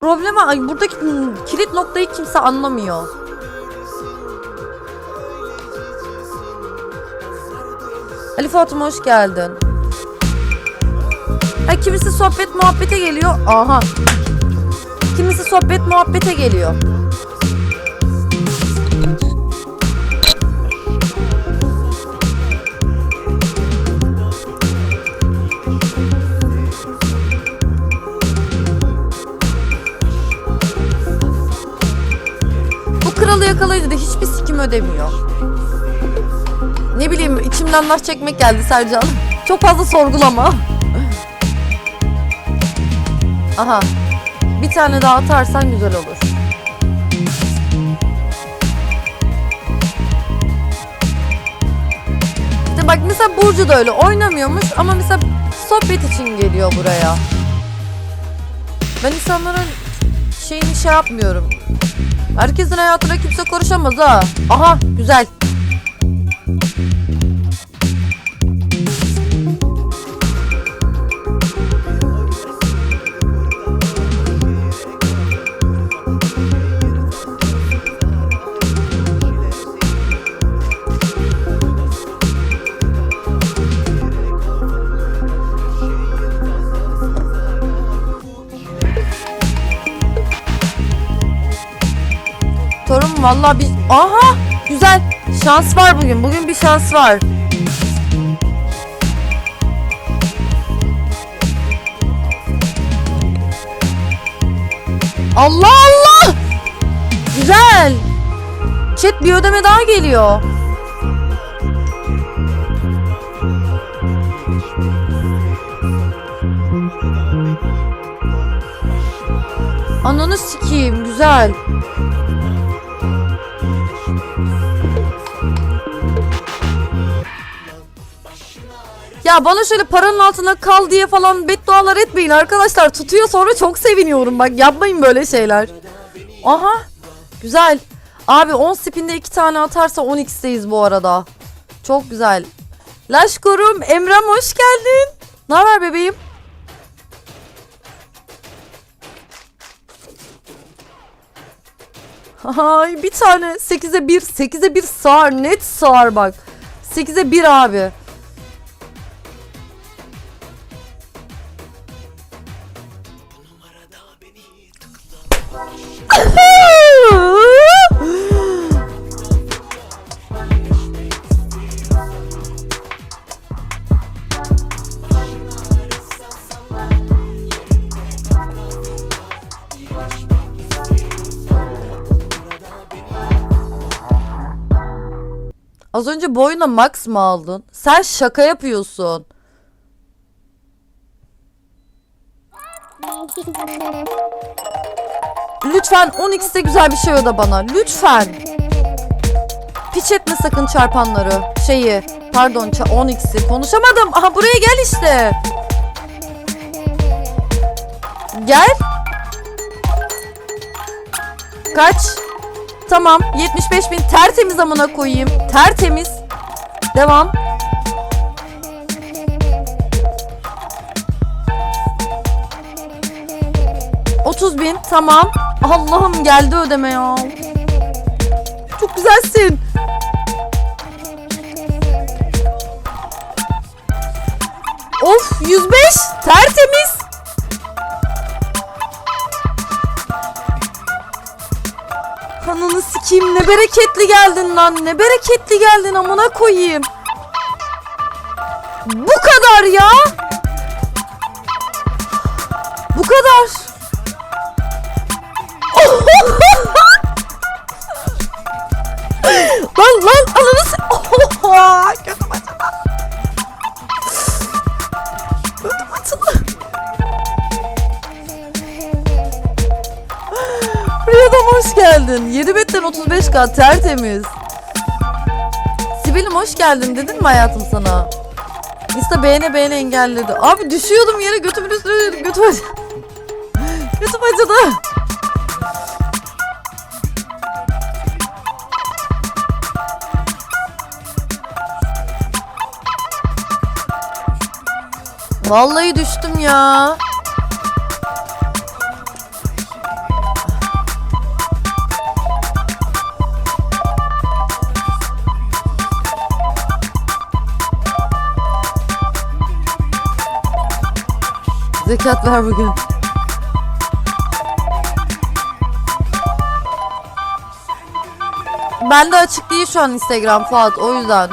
Problemi ay buradaki hmm, kilit noktayı kimse anlamıyor. Ali Fatıma hoş geldin. Ha, kimisi sohbet muhabbete geliyor. Aha. Kimisi sohbet muhabbete geliyor. Kralı yakalayınca da hiçbir sikim ödemiyor. Ne bileyim içimden laf çekmek geldi Sercan. Çok fazla sorgulama. Aha. Bir tane daha atarsan güzel olur. İşte bak mesela Burcu da öyle oynamıyormuş ama mesela sohbet için geliyor buraya. Ben insanların şeyini şey yapmıyorum. Herkesin hayatına kimse karışamaz ha. Aha güzel. Torun vallahi bir... Aha güzel. Şans var bugün. Bugün bir şans var. Allah Allah. Güzel. Chat bir ödeme daha geliyor. Ananı sikeyim güzel. Ya bana şöyle paranın altına kal diye falan beddualar etmeyin arkadaşlar. Tutuyor sonra çok seviniyorum bak. Yapmayın böyle şeyler. Aha. Güzel. Abi 10 spinde 2 tane atarsa 10x'teyiz bu arada. Çok güzel. Laşkorum Emrem hoş geldin. Ne haber bebeğim? Ay bir tane 8'e 1 8'e 1 sağır net sağır bak. 8'e 1 abi. Az önce boyuna max mı aldın? Sen şaka yapıyorsun. Lütfen 10x'te güzel bir şey öde bana. Lütfen. Piç etme sakın çarpanları. Şeyi. Pardon ça- 10x'i. Konuşamadım. Aha buraya gel işte. Gel. Kaç? Tamam. 75 bin tertemiz amına koyayım. Tertemiz. Devam. Otuz bin. Tamam. Allah'ım geldi ödeme ya. Çok güzelsin. Of 105 tertemiz. Kanını sikeyim ne bereketli geldin lan ne bereketli geldin amına koyayım. Bu kadar ya. Bu kadar. Hoş geldin. 7 betten 35k tertemiz. Sibel'im hoş geldin dedim mi hayatım sana? Insta beğene beğene engelledi. Abi düşüyordum yere götümün üstüne götüm acıdı. götüm acıdı. Vallahi düştüm ya. Zekat ver bugün. Ben de açık değil şu an Instagram Fuat o yüzden.